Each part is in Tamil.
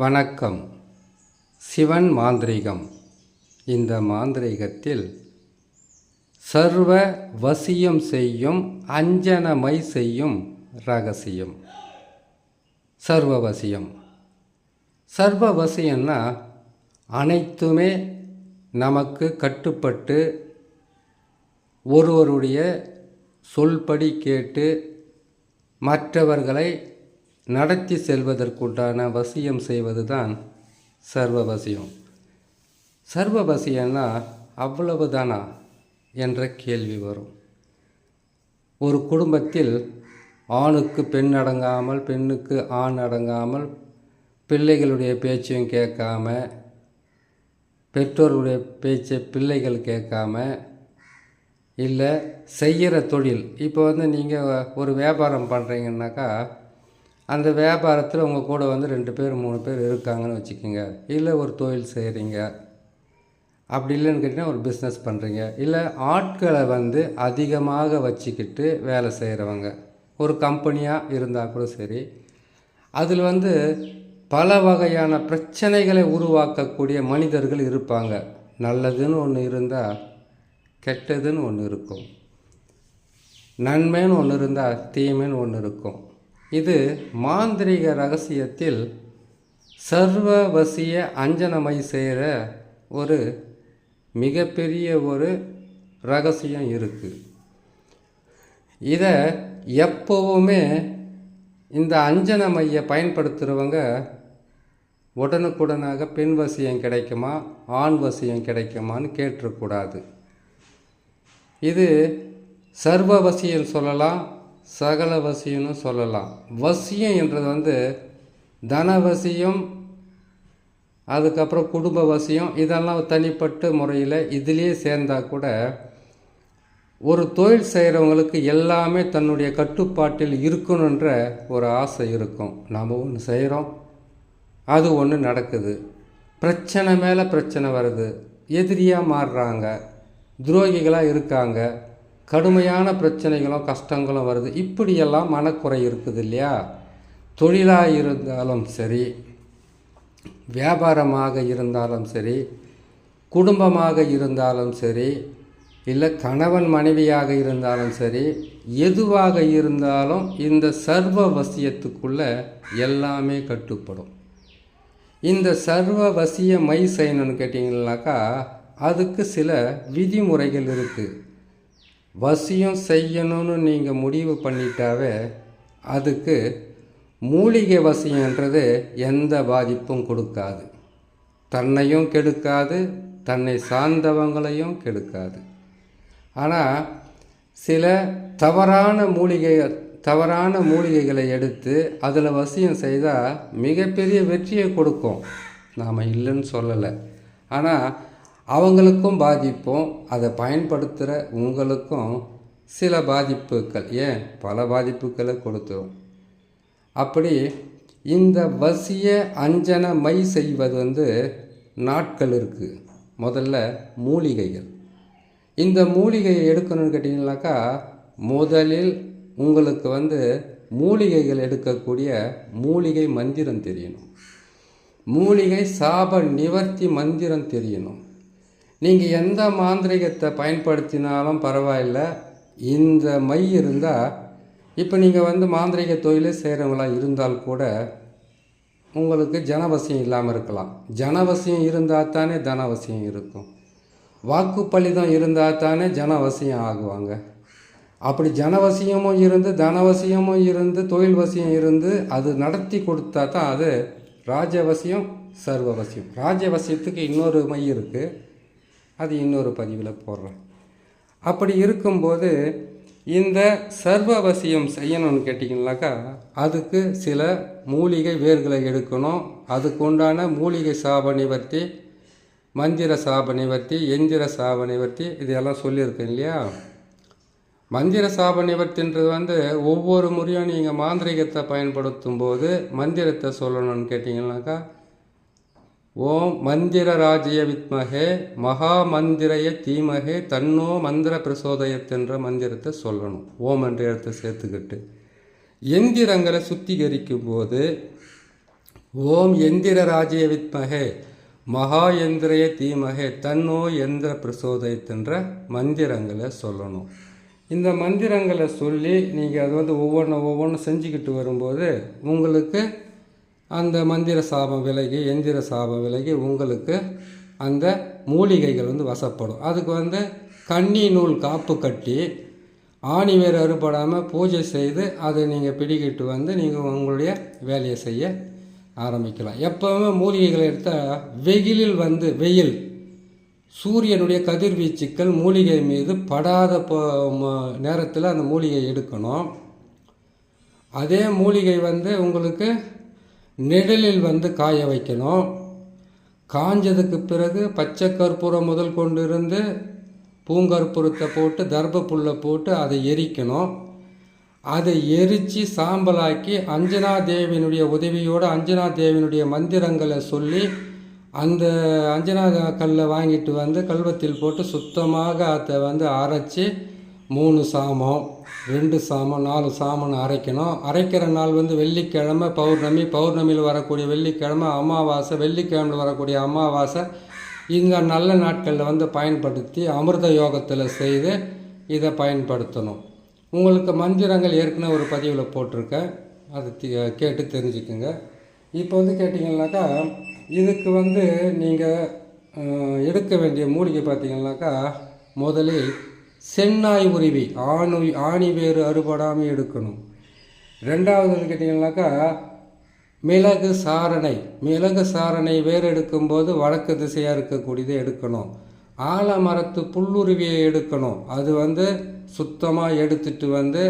வணக்கம். சிவன் மாந்திரீகம். இந்த மாந்திரீகத்தில் சர்வ வசியம் செய்யும் அஞ்சனமை செய்யும் ரகசியம். சர்வ வசியம். சர்வ வசியம்னா அனைத்துமே நமக்கு கட்டுப்பட்டு ஒருவருடைய சொல்படி கேட்டு மற்றவர்களை நடத்தி செல்வதற்குண்டான வசியம் செய்வது தான் சர்வவசியம். சர்வவசியம்னா அவ்வளவு தானா என்ற கேள்வி வரும். ஒரு குடும்பத்தில் ஆணுக்கு பெண் அடங்காமல் பெண்ணுக்கு ஆண் அடங்காமல் பிள்ளைகளுடைய பேச்சையும் கேட்காம பெற்றோருடைய பேச்சை பிள்ளைகள் கேட்காம இல்லை செய்கிற தொழில். இப்போ வந்து நீங்கள் ஒரு வியாபாரம் பண்ணுறீங்கன்னாக்கா அந்த வியாபாரத்தில் உங்கள் கூட வந்து ரெண்டு பேர் மூணு பேர் இருக்காங்கன்னு வச்சுக்கோங்க. இல்லை ஒரு தொழில் செய்கிறீங்க அப்படி இல்லைன்னு கேட்டிங்கன்னா ஒரு பிஸ்னஸ் பண்ணுறீங்க இல்லை ஆட்களை வந்து அதிகமாக வச்சுக்கிட்டு வேலை செய்கிறவங்க ஒரு கம்பெனியாக இருந்தால் கூட சரி. அதில் வந்து பல வகையான பிரச்சனைகளை உருவாக்கக்கூடிய மனிதர்கள் இருப்பாங்க. நல்லதுன்னு ஒன்று இருந்தால் கெட்டதுன்னு ஒன்று இருக்கும். நன்மைன்னு ஒன்று இருந்தால் தீமைன்னு ஒன்று இருக்கும். இது மாந்திரிக ரகசியத்தில் சர்வவசிய அஞ்சனமை செய்கிற ஒரு மிகப்பெரிய ஒரு ரகசியம் இருக்குது இதை எப்போவுமே இந்த அஞ்சனமையை பயன்படுத்துகிறவங்க உடனுக்குடனாக பெண் வசியம் கிடைக்குமா ஆண் வசியம் கிடைக்குமான்னு கேட்டுக்கூடாது இது சர்வ வசியம் சொல்லலாம் சகல வசியம்னு சொல்லலாம். வசியம் என்றது வந்து தனவசியம் அதுக்கப்புறம் குடும்ப வசியம் இதெல்லாம் தனிப்பட்ட முறையில் இதிலேயே சேர்ந்தால் கூட ஒரு தொழில் செய்கிறவங்களுக்கு எல்லாமே தன்னுடைய கட்டுப்பாட்டில் இருக்கணுன்ற ஒரு ஆசை இருக்கும். நாம் ஒன்று செய்கிறோம் அது ஒன்று நடக்குது. பிரச்சனை மேலே பிரச்சனை வருது. எதிரியாக மாறுறாங்க. துரோகிகளாக இருக்காங்க. கடுமையான பிரச்சனைகளும் கஷ்டங்களும் வருது. இப்படியெல்லாம் மனக்குறை இருக்குது இல்லையா தொழிலாக இருந்தாலும் சரி வியாபாரமாக இருந்தாலும் சரி குடும்பமாக இருந்தாலும் சரி இல்லை கணவன் மனைவியாக இருந்தாலும் சரி எதுவாக இருந்தாலும் இந்த சர்வ வசியத்துக்குள்ளே எல்லாமே கட்டுப்படும். இந்த சர்வ வசிய மை செய்யணும்னு கேட்டிங்கனாக்கா அதுக்கு சில விதிமுறைகள் இருக்குது வசியம் செய்யணும்னு நீங்கள் முடிவு பண்ணிட்டாவே அதுக்கு மூலிகை வசியன்றது எந்த பாதிப்பும் கொடுக்காது. தன்னையும் கெடுக்காது தன்னை சார்ந்தவங்களையும் கெடுக்காது. ஆனால் சில தவறான மூலிகை தவறான மூலிகைகளை எடுத்து அதில் வசியம் செய்தால் மிகப்பெரிய வெற்றியை கொடுக்கும். நாம் இல்லைன்னு சொல்லலை. ஆனால் அவங்களுக்கும் பாதிப்பும் அதை பயன்படுத்துகிற உங்களுக்கும் சில பாதிப்புகள். ஏன்? பல பாதிப்புகளை கொடுத்துரும். அப்படி இந்த வசிய அஞ்சன மை செய்வது வந்து நாட்கள் இருக்குது முதல்ல மூலிகைகள். இந்த மூலிகையை எடுக்கணும்னு கேட்டிங்கனாக்கா முதலில் உங்களுக்கு வந்து மூலிகைகள் எடுக்கக்கூடிய மூலிகை மந்திரம் தெரியணும். மூலிகை சாப நிவர்த்தி மந்திரம் தெரியணும். நீங்கள் எந்த மாந்திரிகத்தை பயன்படுத்தினாலும் பரவாயில்ல. இந்த மை இருந்தால் இப்போ நீங்கள் வந்து மாந்திரிக தொழிலே செய்கிறவங்களா இருந்தால் கூட உங்களுக்கு ஜனவசியம் இல்லாமல் இருக்கலாம். ஜனவசியம் இருந்தால் தானே தனவசியம் இருக்கும். வாக்குப்பளிதம் இருந்தால் தானே ஜனவசியம் ஆகுவாங்க. அப்படி ஜனவசியமும் இருந்து தனவசியமும் இருந்து தொழில் வசியம் இருந்து அது நடத்தி கொடுத்தா தான் அது ராஜவசியம் சர்வவசியம். ராஜவசியத்துக்கு இன்னொரு மை இருக்குது அது இன்னொரு பதிவில் போடுறேன். அப்படி இருக்கும்போது இந்த சர்வவசியம் செய்யணும்னு கேட்டிங்கனாக்கா அதுக்கு சில மூலிகை வேர்களை எடுக்கணும். அதுக்கு உண்டான மூலிகை சாப நிவர்த்தி மந்திர சாப நிவர்த்தி எந்திர சாப நிவர்த்தி இதெல்லாம் சொல்லியிருக்கேன் இல்லையா? மந்திர சாப நிவர்த்தின்றது வந்து ஒவ்வொரு முறையும் நீங்கள் மாந்திரிகத்தை பயன்படுத்தும் போது மந்திரத்தை சொல்லணும்னு கேட்டிங்கனாக்கா ஓம் மந்திர ராஜ்ய வித்மகே மகா மந்திரய தீமகே தன்னோ மந்திர பிரசோதயத்தென்ற மந்திரத்தை சொல்லணும். ஓம் என்ற இடத்தை சேர்த்துக்கிட்டு. எந்திரங்களை சுத்திகரிக்கும் போது ஓம் எந்திர ராஜ்ய வித்மகே மகா எந்திரய தீமகே தன்னோ எந்திர பிரசோதயத்தென்ற மந்திரங்களை சொல்லணும். இந்த மந்திரங்களை சொல்லி நீங்கள் அது வந்து ஒவ்வொன்றும் ஒவ்வொன்றும் செஞ்சுக்கிட்டு வரும்போது உங்களுக்கு அந்த மந்திர சாபம் விலகி எந்திர சாபம் விலகி உங்களுக்கு அந்த மூலிகைகள் வந்து வசப்படும். அதுக்கு வந்து கன்னி நூல் காப்பு கட்டி ஆணி வேறு அறுபடாமல் பூஜை செய்து அதை நீங்கள் பிடிக்கிட்டு வந்து நீங்கள் உங்களுடைய வேலையை செய்ய ஆரம்பிக்கலாம். எப்போவுமே மூலிகைகளை எடுத்தால் வெயிலில் வந்து வெயில் சூரியனுடைய கதிர்வீச்சுக்கள் மூலிகை மீது படாத நேரத்தில் அந்த மூலிகை எடுக்கணும். அதே மூலிகை வந்து உங்களுக்கு நிழலில் வந்து காய வைக்கணும். காஞ்சதுக்கு பிறகு பச்சை கற்பூரம் முதல் கொண்டு இருந்து பூங்கற்பூரத்தை போட்டு தர்ப புல்லை போட்டு அதை எரிக்கணும். அதை எரித்து சாம்பலாக்கி அஞ்சனா தேவியினுடைய உதவியோடு அஞ்சனா தேவியினுடைய மந்திரங்களை சொல்லி அந்த அஞ்சனா கல்லை வாங்கிட்டு வந்து கல்வத்தில் போட்டு சுத்தமாக அதை வந்து அரைச்சி மூணு சாமம் ரெண்டு சாமம் நாலு சாமம்னு அரைக்கணும். அரைக்கிற நாள் வந்து வெள்ளிக்கிழமை பௌர்ணமி பௌர்ணமியில் வரக்கூடிய வெள்ளிக்கிழமை அமாவாசை வெள்ளிக்கிழமையில் வரக்கூடிய அமாவாசை. இந்த நல்ல நாட்களில் வந்து பயன்படுத்தி அமிர்த யோகத்தில் செய்து இதை பயன்படுத்தணும். உங்களுக்கு மந்திரங்கள் ஏற்கனவே ஒரு பதிவில் போட்டிருக்கேன். அதை கேட்டு தெரிஞ்சுக்குங்க. இப்போ வந்து கேட்டிங்கனாக்கா இதுக்கு வந்து நீங்கள் எடுக்க வேண்டிய மூலிகை பார்த்தீங்கன்னாக்கா முதலில் செந்நாய் உருவி ஆணு ஆணி வேறு அறுபடாமல் எடுக்கணும். ரெண்டாவது கேட்டிங்கனாக்கா மிளகு சாரணை மிளகு சாரணை வேறு எடுக்கும்போது வடக்கு திசையாக இருக்கக்கூடியதை எடுக்கணும். ஆலமரத்து புல்லுருவியை எடுக்கணும். அது வந்து சுத்தமாக எடுத்துட்டு வந்து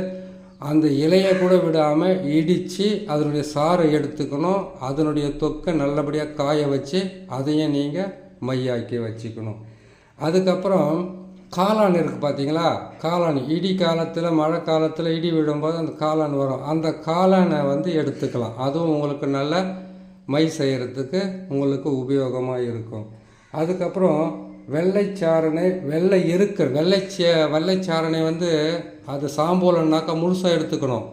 அந்த இலையை கூட விடாமல் இடித்து அதனுடைய சாறை எடுத்துக்கணும். அதனுடைய தொக்கை நல்லபடியாக காய வச்சு அதையும் நீங்கள் மையாக்கி வச்சுக்கணும். அதுக்கப்புறம் காளான் இருக்குது பார்த்தீங்களா காளான். இடி காலத்தில் மழை காலத்தில் இடி விடும்போது அந்த காளான் வரும். அந்த காளானை வந்து எடுத்துக்கலாம். அதுவும் உங்களுக்கு நல்ல மை செய்கிறதுக்கு உங்களுக்கு உபயோகமாக இருக்கும். அதுக்கப்புறம் வெள்ளைச்சாரணை வெள்ளை இருக்க வெள்ளைச்சே வெள்ளைச்சாரணை வந்து அது சாம்போலன்னாக்கா முழுசாக எடுத்துக்கணும்.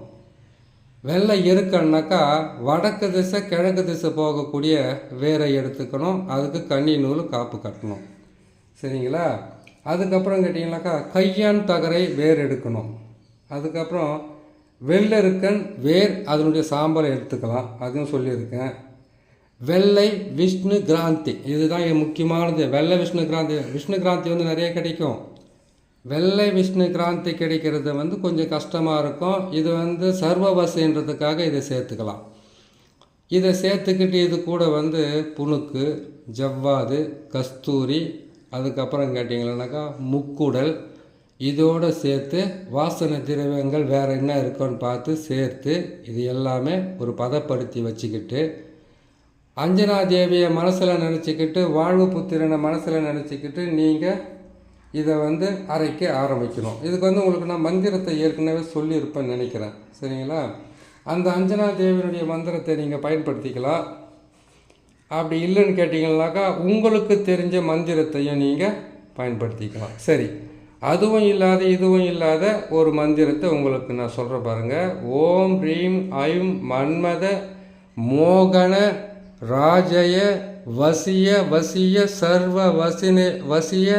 வெள்ளை இருக்கன்னாக்கா வடக்கு திசை கிழக்கு திசை போகக்கூடிய வேரை எடுத்துக்கணும். அதுக்கு கன்னி நூல் காப்பு கட்டணும். சரிங்களா? அதுக்கப்புறம் கேட்டிங்கனாக்கா கையான் தகரை வேர் எடுக்கணும். அதுக்கப்புறம் வெள்ளருக்கன் வேர் அதனுடைய சாம்பலை எடுத்துக்கலாம். அதுவும் சொல்லியிருக்கேன். வெள்ளை விஷ்ணு கிராந்தி. இதுதான் முக்கியமானது. வெள்ளை விஷ்ணு கிராந்தி. விஷ்ணு கிராந்தி வந்து நிறைய கிடைக்கும். வெள்ளை விஷ்ணு கிராந்தி கிடைக்கிறது வந்து கொஞ்சம் கஷ்டமாக இருக்கும். இது வந்து சர்வவசைன்றதுக்காக இதை சேர்த்துக்கலாம். இதை சேர்த்துக்கிட்டு இது கூட வந்து புணுக்கு ஜவ்வாது கஸ்தூரி அதுக்கப்புறம் கேட்டிங்கன்னாக்கா முக்குடல். இதோடு சேர்த்து வாசனை திரவியங்கள் வேறு என்ன இருக்குன்னு பார்த்து சேர்த்து இது எல்லாமே ஒரு பதப்படுத்தி வச்சுக்கிட்டு அஞ்சனா தேவியை மனசில் நினச்சிக்கிட்டு வாழ்வு புத்திரனை மனசில் நினச்சிக்கிட்டு நீங்கள் இதை வந்து அரைக்க ஆரம்பிக்கணும். இதுக்கு வந்து உங்களுக்கு நான் மந்திரத்தை ஏற்கனவே சொல்லியிருப்பேன்னு நினைக்கிறேன். சரிங்களா? அந்த அஞ்சனா தேவியினுடைய மந்திரத்தை நீங்கள் பயன்படுத்திக்கலாம். அப்படி இல்லைன்னு கேட்டிங்கன்னாக்கா உங்களுக்கு தெரிஞ்ச மந்திரத்தையும் நீங்கள் பயன்படுத்திக்கலாம். சரி. அதுவும் இல்லாத இதுவும் இல்லாத ஒரு மந்திரத்தை உங்களுக்கு நான் சொல்கிற பாருங்கள் ஓம் ரீம் ஐம் மன்மத மோகன ராஜய வசிய வசிய சர்வ வசின வசிய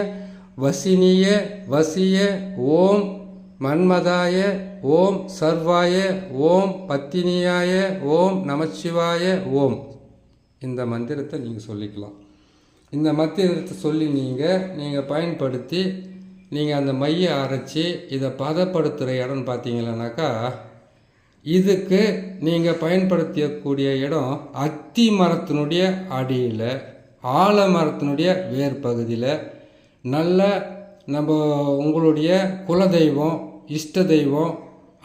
வசினிய வசிய ஓம் மன்மதாய ஓம் சர்வாய ஓம் பத்தினியாய ஓம் நமச்சிவாய ஓம். இந்த மந்திரத்தை நீங்கள் சொல்லிக்கலாம். இந்த மந்திரத்தை சொல்லி நீங்கள் நீங்கள் பயன்படுத்தி நீங்கள் அந்த மையை அரைச்சி இதை பதப்படுத்துகிற இடம்னு பார்த்தீங்கன்னாக்கா இதுக்கு நீங்கள் பயன்படுத்தக்கூடிய இடம் அத்தி மரத்தினுடைய அடியில் ஆலமரத்தினுடைய வேர் பகுதியில் நல்ல நம்ம உங்களுடைய குலதெய்வம் இஷ்ட தெய்வம்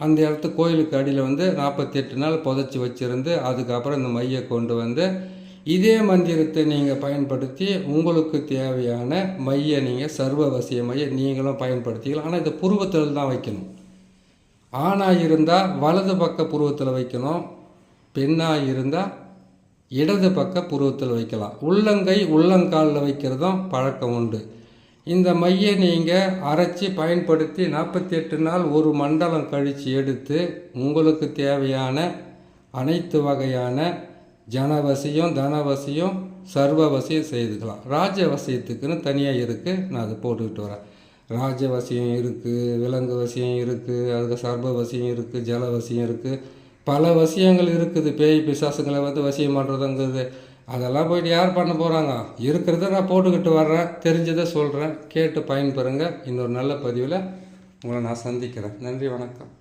அந்த இடத்து கோயிலுக்கு அடியில் வந்து நாற்பத்தி எட்டு நாள் புதைச்சி வச்சுருந்து அதுக்கப்புறம் இந்த மையை கொண்டு வந்து இதே மந்திரத்தை நீங்கள் பயன்படுத்தி உங்களுக்கு தேவையான மையை நீங்கள் சர்வவசிய மைய நீங்களும் பயன்படுத்திக்கலாம். ஆனால் இதை புருவத்தில் தான் வைக்கணும். ஆணாக இருந்தால் வலது பக்க புருவத்தில் வைக்கணும். பெண்ணாக இருந்தால் இடது பக்க புருவத்தில் வைக்கலாம். உள்ளங்கை உள்ளங்காலில் வைக்கிறதும் பழக்கம் உண்டு. இந்த மையை நீங்கள் அரைச்சி பயன்படுத்தி நாற்பத்தி எட்டு நாள் ஒரு மண்டலம் கழித்து எடுத்து உங்களுக்கு தேவையான அனைத்து வகையான ஜனவசியம் தனவசியம் சர்வவசியம் செய்துக்கலாம். ராஜவசியத்துக்குன்னு தனியாக இருக்குது நான் அதை போட்டுக்கிட்டு வரேன். ராஜவசியம் இருக்குது விலங்கு வசியம் இருக்குது அதுக்கு சர்வவசியம் இருக்குது ஜலவசியம் இருக்குது பல வசியங்கள் இருக்குது. பேய் பிசாசுங்களை வந்து வசியம் பண்ணுறதுங்கிறது அதெல்லாம் போயிட்டு யார் பண்ண போகிறாங்க இருக்கிறத நான் போட்டுக்கிட்டு வர்றேன். தெரிஞ்சதை சொல்கிறேன் கேட்டு பயன்பெறுங்க. இன்னொரு நல்ல பதிவில் உங்களை நான் சந்திக்கிறேன். நன்றி வணக்கம்.